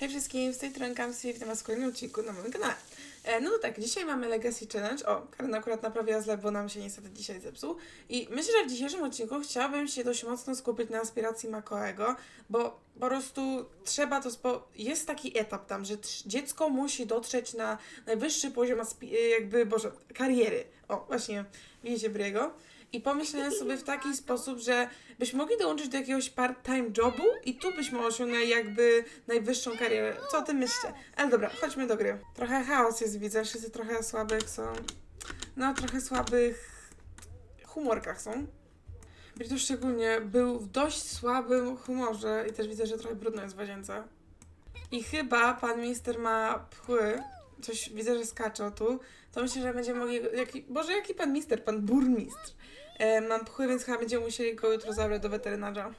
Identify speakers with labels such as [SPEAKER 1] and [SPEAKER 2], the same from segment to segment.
[SPEAKER 1] Hej wszystkim, z tej strony Kamsi, witam was w kolejnym odcinku na moim kanale. E, no to tak, dzisiaj mamy Legacy Challenge. O, Karen akurat naprawiła zlew, bo nam się niestety dzisiaj zepsuł. I myślę, że w dzisiejszym odcinku chciałabym się dość mocno skupić na aspiracji Makoego, bo po prostu trzeba to... Spo... Jest taki etap tam, że dziecko musi dotrzeć na najwyższy poziom jakby, boże, kariery. O, właśnie, widzicie Briego? I pomyślałem sobie w taki sposób, że byśmy mogli dołączyć do jakiegoś part-time jobu i tu byśmy osiągnęli jakby najwyższą karierę. Co o tym myślicie? Ale dobra, chodźmy do gry. Trochę chaos jest, widzę, wszyscy trochę słabych są. No, trochę słabych humorkach są. Brito szczególnie był w dość słabym humorze i też widzę, że trochę brudno jest w łazience. I chyba pan minister ma pchły. Coś widzę, że skacze tu. To myślę, że będziemy mogli. Jaki, Boże, jaki pan minister? Pan burmistrz. E, mam pchły, więc chyba będziemy musieli go jutro zabrać do weterynarza.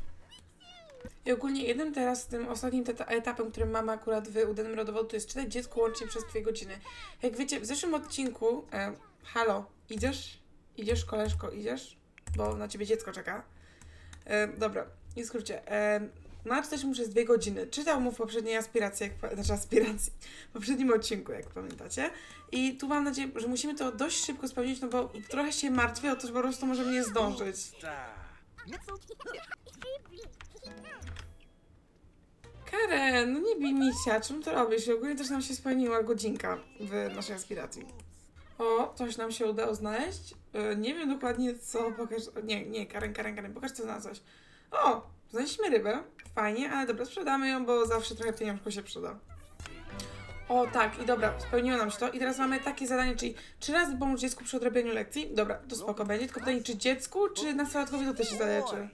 [SPEAKER 1] I ogólnie jednym teraz, tym ostatnim etapem, który mamy akurat w udanym rodowodu, to jest czytać dziecku łącznie przez dwie godziny. Jak wiecie, w zeszłym odcinku, e, halo, idziesz? Idziesz, koleżko, idziesz? Bo na ciebie dziecko czeka. E, dobra, i w skrócie. E, ma czytać mu przez dwie godziny. Czytał mu w poprzedniej aspiracji, jak, znaczy aspiracji, w poprzednim odcinku, jak pamiętacie. I tu mam nadzieję, że musimy to dość szybko spełnić, no bo trochę się martwię o to, że po prostu możemy nie zdążyć. Karen, no nie bij misia, czemu to robisz? Ogólnie też nam się spełniła godzinka w naszej aspiracji. O, coś nam się udało znaleźć. E, nie wiem dokładnie co, pokaż... Nie, nie, Karen, Karen, Karen, pokaż co znalazłeś. O, znaleźliśmy rybę. Fajnie, ale dobra, sprzedamy ją, bo zawsze trochę pieniążku się przyda. O, tak, i dobra, spełniło nam się to. I teraz mamy takie zadanie, czyli trzy razy pomóc dziecku przy odrobieniu lekcji. Dobra, to spoko będzie. Tylko pytanie, czy dziecku, czy nastolatkowi to też się zaleczy?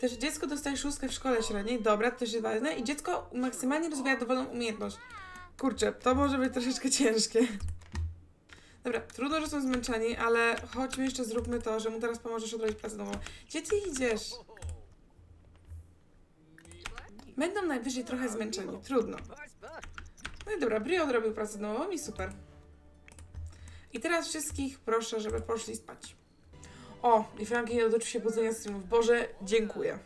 [SPEAKER 1] Też dziecko dostaje szóstkę w szkole średniej, dobra, to też jest ważne. I dziecko maksymalnie rozwija dowolną umiejętność. Kurczę, to może być troszeczkę ciężkie. Dobra, trudno, że są zmęczeni, ale chodźmy jeszcze zróbmy to, że mu teraz pomożesz odrobić pracę domową. Gdzie ty idziesz? Będą najwyżej trochę zmęczeni, trudno. No i dobra, Bri odrobił pracę domową i super. I teraz wszystkich proszę, żeby poszli spać. O, i Franki nie dotyczy się budzenia streamów. Boże, dziękuję.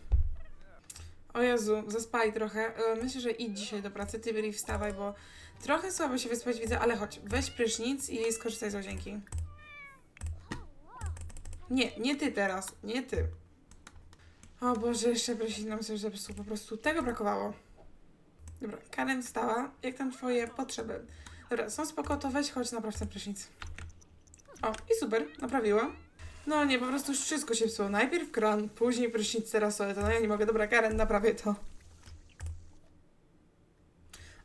[SPEAKER 1] O Jezu, zaspaj trochę. E, Myślę, że idź dzisiaj do pracy. Ty, Bri, wstawaj, bo trochę słabo się wyspać widzę, ale chodź, weź prysznic i skorzystaj z łazienki. Nie, nie ty teraz, nie ty. O Boże, jeszcze prysznic nam coś zepsuł, po prostu tego brakowało. Dobra, Karen wstała. Jak tam twoje potrzeby? Dobra, są spoko, to weź chodź napraw ten prysznic. O, i super, naprawiła. No nie, po prostu już wszystko się psuło. Najpierw kran, później prysznic terasowy. To no ja nie mogę. Dobra, Karen, naprawię to.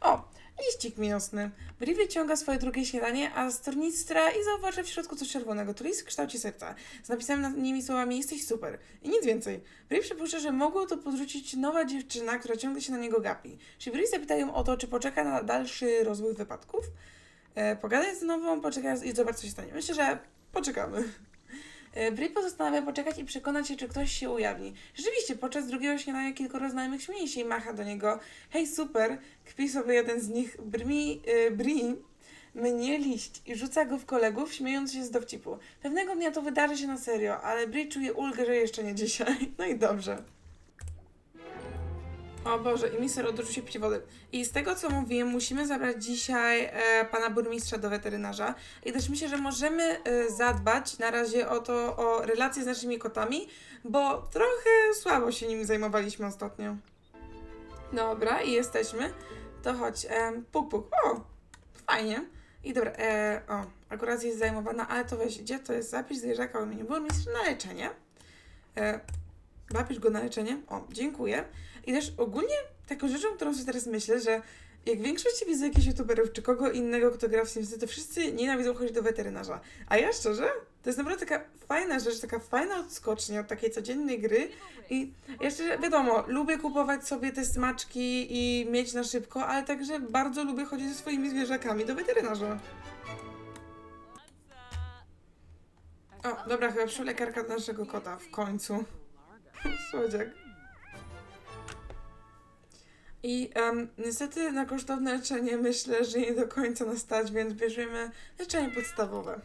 [SPEAKER 1] O, liścik miłosny. Bri wyciąga swoje drugie śniadanie, a z tornistra i zauważa w środku coś czerwonego. To list w kształcie serca. Z napisami nad nimi słowami jesteś super. I nic więcej. Bri przypuszcza, że mogło to podrzucić nowa dziewczyna, która ciągle się na niego gapi. Czy Bri zapyta ją o to, czy poczeka na dalszy rozwój wypadków? E, pogadaj z nową, poczekaj i zobacz, co się stanie. Myślę, że poczekamy. E, Bri postanawia poczekać i przekonać się, czy ktoś się ujawni. Rzeczywiście, podczas drugiego śniadania kilkoro znajomych śmieje się i macha do niego. Hej, super! Kpi sobie jeden z nich. Bri, e, Bri mnie liść i rzuca go w kolegów, śmiejąc się z dowcipu. Pewnego dnia to wydarzy się na serio, ale Bri czuje ulgę, że jeszcze nie dzisiaj. No i dobrze. O Boże, i mister odrzucił się pić wody. I z tego, co mówiłem, musimy zabrać dzisiaj e, pana burmistrza do weterynarza. I też myślę, że możemy e, zadbać na razie o to, o relacje z naszymi kotami, bo trochę słabo się nimi zajmowaliśmy ostatnio. Dobra, i jesteśmy. To chodź, em, puk, puk. O, fajnie. I dobra, e, o, akurat jest zajmowana, ale to weź, gdzie to jest zapis zwierzaka o imieniu burmistrz na leczenie. E, Napisz go na leczenie. O, dziękuję. I też ogólnie taką rzeczą, którą sobie teraz myślę, że jak w większości widzę jakichś youtuberów czy kogo innego, kto gra w Simsy, to wszyscy nienawidzą chodzić do weterynarza. A ja szczerze, to jest naprawdę taka fajna rzecz, taka fajna odskocznia od takiej codziennej gry. I ja szczerze, wiadomo, lubię kupować sobie te smaczki i mieć na szybko, ale także bardzo lubię chodzić ze swoimi zwierzakami do weterynarza. O, dobra, chyba przyszła lekarka do naszego kota w końcu. Słodziak. I em, niestety na kosztowne leczenie myślę, że nie do końca nas stać, więc bierzemy leczenie podstawowe.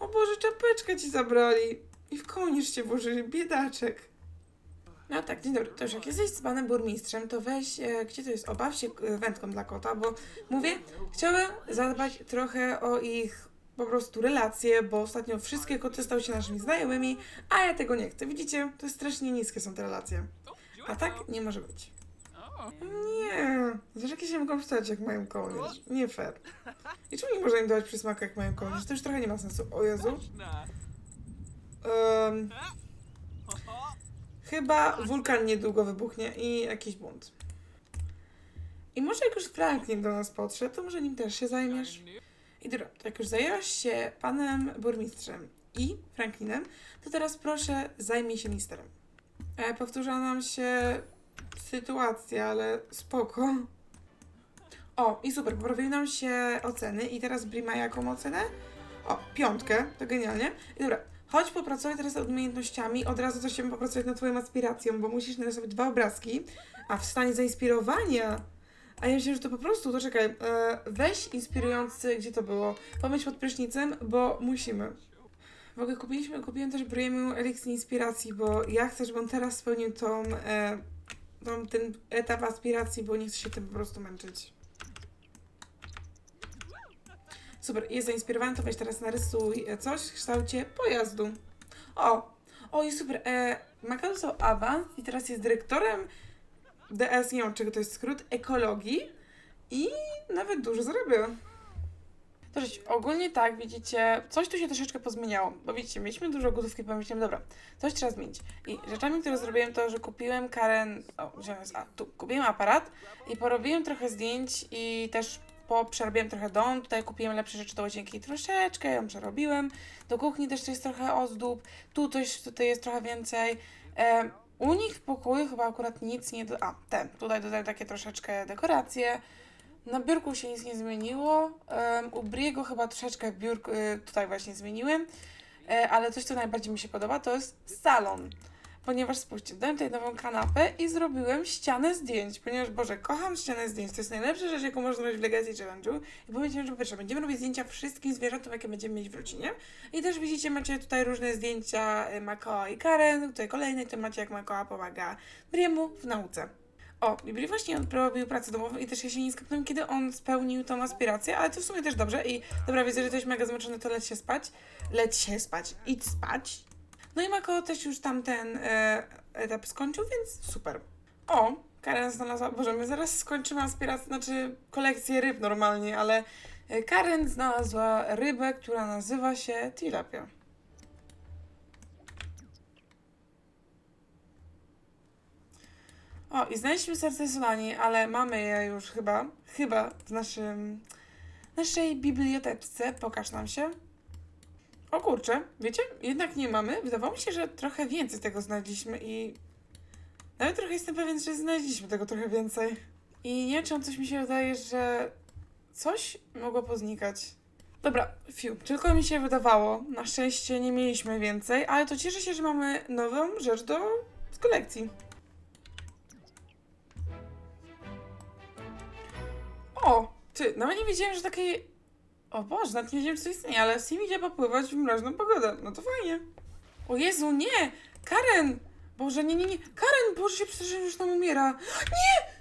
[SPEAKER 1] O Boże, czapeczkę ci zabrali. I w kołnierz cię włożyli, biedaczek. No tak, dzień dobry. To już jak jesteś z panem burmistrzem, to weź, e, gdzie to jest, obaw się e, wędką dla kota, bo mówię, chciałabym zadbać trochę o ich po prostu relacje, bo ostatnio wszystkie koty stały się naszymi znajomymi, a ja tego nie chcę. Widzicie, to jest strasznie niskie są te relacje. A tak nie może być. Nie, zobacz się mogą wstać, jak mają kołnierz. Nie fair. I czemu nie można im dawać przysmaku, jak mają kołnierz? To już trochę nie ma sensu. O Jezu. Um, chyba wulkan niedługo wybuchnie i jakiś bunt. I może jak już Franklin do nas podszedł, to może nim też się zajmiesz? I to jak już zajęłaś się panem burmistrzem i Franklinem, to teraz proszę zajmij się misterem. E, nam się sytuacja, ale spoko. O, i super, poprawiły nam się oceny i teraz Bri ma jaką ocenę? O, piątkę, to genialnie. I dobra, chodź popracuj teraz nad umiejętnościami, od razu chcemy popracować nad twoją aspiracją, bo musisz narysować dwa obrazki, a w stanie zainspirowania a ja myślę, że to po prostu, to czekaj, e, weź inspirujący, gdzie to było? Pomyśl pod prysznicem, bo musimy. W ogóle kupiliśmy, kupiłem też Briemu eliksir inspiracji, bo ja chcę, żeby on teraz spełnił tą, e, tą, ten etap aspiracji, bo nie chcę się tym po prostu męczyć. Super, jest zainspirowany, to weź teraz narysuj e, coś w kształcie pojazdu. O, o i super, e, Maka dostał awans i teraz jest dyrektorem DS, nie wiem czego to jest skrót, ekologii i nawet dużo. To rzecz, ogólnie tak, widzicie, coś tu się troszeczkę pozmieniało, bo widzicie, mieliśmy dużo gotówki pomyślałem, dobra, coś trzeba zmienić. I rzeczami, które zrobiłem to, że kupiłem Karen, o, gdzie a, tu, kupiłem aparat i porobiłem trochę zdjęć i też poprzerabiałem trochę dom, tutaj kupiłem lepsze rzeczy do łazienki troszeczkę, ją przerobiłem, do kuchni też to jest trochę ozdób, tu też tutaj jest trochę więcej, e, u nich w pokoju chyba akurat nic nie... Do... A, ten. Tutaj dodałem takie troszeczkę dekoracje. Na biurku się nic nie zmieniło. Um, u Briego chyba troszeczkę biurk y, tutaj właśnie zmieniłem. E, ale coś, co najbardziej mi się podoba, to jest salon. Ponieważ spójrzcie, dałem tutaj nową kanapę i zrobiłem ścianę zdjęć. Ponieważ, Boże, kocham ścianę zdjęć. To jest najlepsza rzecz, jaką można robić w Legacy Challenge'u. I powiedziałem, że po pierwsze, będziemy robić zdjęcia wszystkim zwierzętom, jakie będziemy mieć w rodzinie. I też widzicie, macie tutaj różne zdjęcia y, Makoa i Karen. Tutaj kolejne, to macie jak Makoa pomaga Briemu w nauce. O, i Bri właśnie on robił pracę domową i też ja się nie skapnąłem, kiedy on spełnił tą aspirację, ale to w sumie też dobrze i dobra, widzę, że jesteś mega zmęczony, to leć się spać. Leć się spać, idź spać. No i Mako też już tamten e, etap skończył, więc super. O, Karen znalazła, boże, my zaraz skończymy aspirację, znaczy kolekcję ryb normalnie, ale e, Karen znalazła rybę, która nazywa się tilapia. O, i znaleźliśmy serce Solani, ale mamy je już chyba, chyba w naszym, naszej biblioteczce. Pokaż nam się. O kurczę, wiecie, jednak nie mamy. Wydawało mi się, że trochę więcej tego znaleźliśmy i nawet trochę jestem pewien, że znaleźliśmy tego trochę więcej. I nie wiem, czy coś mi się wydaje, że coś mogło poznikać. Dobra, fiu, tylko mi się wydawało. Na szczęście nie mieliśmy więcej, ale to cieszę się, że mamy nową rzecz do z kolekcji. O, ty, nawet nie wiedziałem, że takie... O Boże, nawet nie wiem, co istnieje, ale Sim idzie popływać w mroźną pogodę. No to fajnie. O Jezu, nie! Karen! Boże, nie, nie, nie. Karen, Boże, się przestraszyłem, już tam umiera. Nie!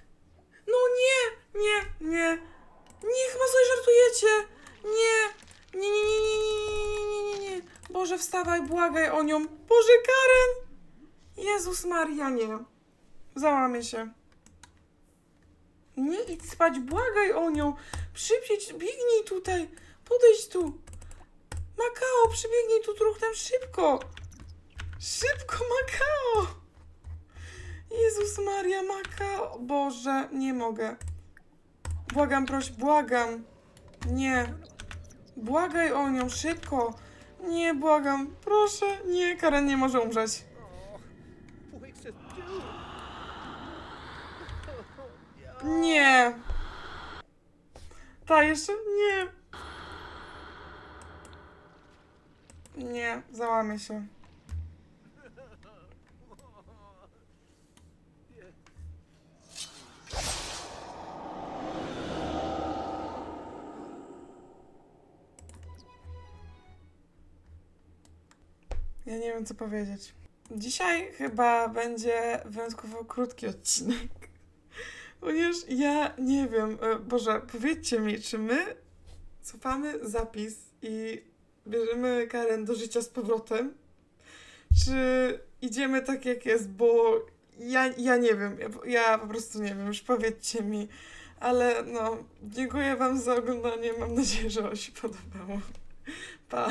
[SPEAKER 1] No nie! Nie, nie. Nie, chyba sobie żartujecie. Nie. Nie, nie, nie, nie, nie, nie, nie, nie. Boże, wstawaj, błagaj o nią. Boże, Karen! Jezus Maria, nie. Załamię się. Nie idź spać, błagaj o nią. Szybciej, biegnij tutaj. Podejdź tu. Makao, przybiegnij tu truchtem szybko. Szybko, Makao. Jezus Maria, Makao. Boże, nie mogę. Błagam, proś, błagam. Nie. Błagaj o nią, szybko. Nie, błagam. Proszę. Nie, Karen nie może umrzeć. Nie. Ta jeszcze? Nie. Nie, załamię się. Ja nie wiem, co powiedzieć. dzisiaj chyba będzie wyjątkowo krótki odcinek. Ponieważ ja nie wiem, e, Boże, powiedzcie mi, czy my cofamy zapis i bierzemy Karen do życia z powrotem? Czy idziemy tak jak jest, bo ja, ja nie wiem, ja, ja po prostu nie wiem, już powiedzcie mi. Ale no, dziękuję Wam za oglądanie, mam nadzieję, że Wam się podobało. Pa!